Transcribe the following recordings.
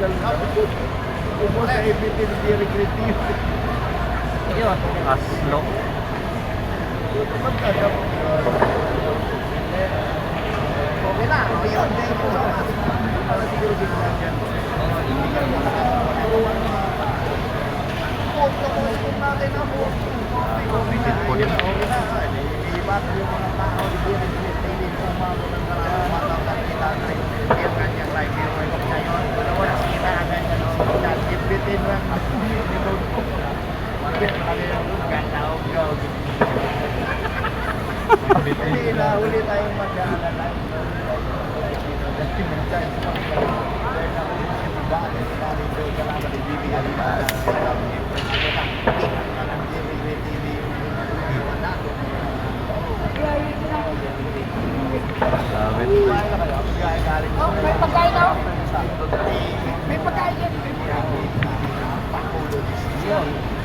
na. Ubos sa ipitin di recreative. Yun. Aslo. Okay na. O yun. Thank you so much. Para siguro bigla dyan. Huwag na kung natin ang huwag. Bitin po din. Okay na. Ibat yung mga tao. Hindi na uli tayong mag-aalala. Oh, may pagkain daw? May pagkain din. Yun.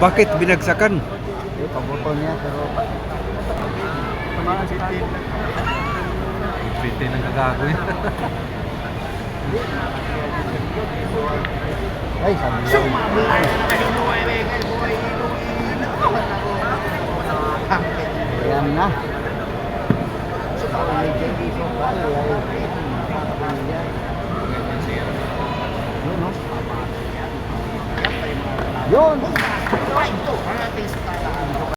Bakit binagsakan? Eh, paboto niya, pero Bitin ang gagawin. ay, sabi niya. Ayan na. Yun, no? Yun!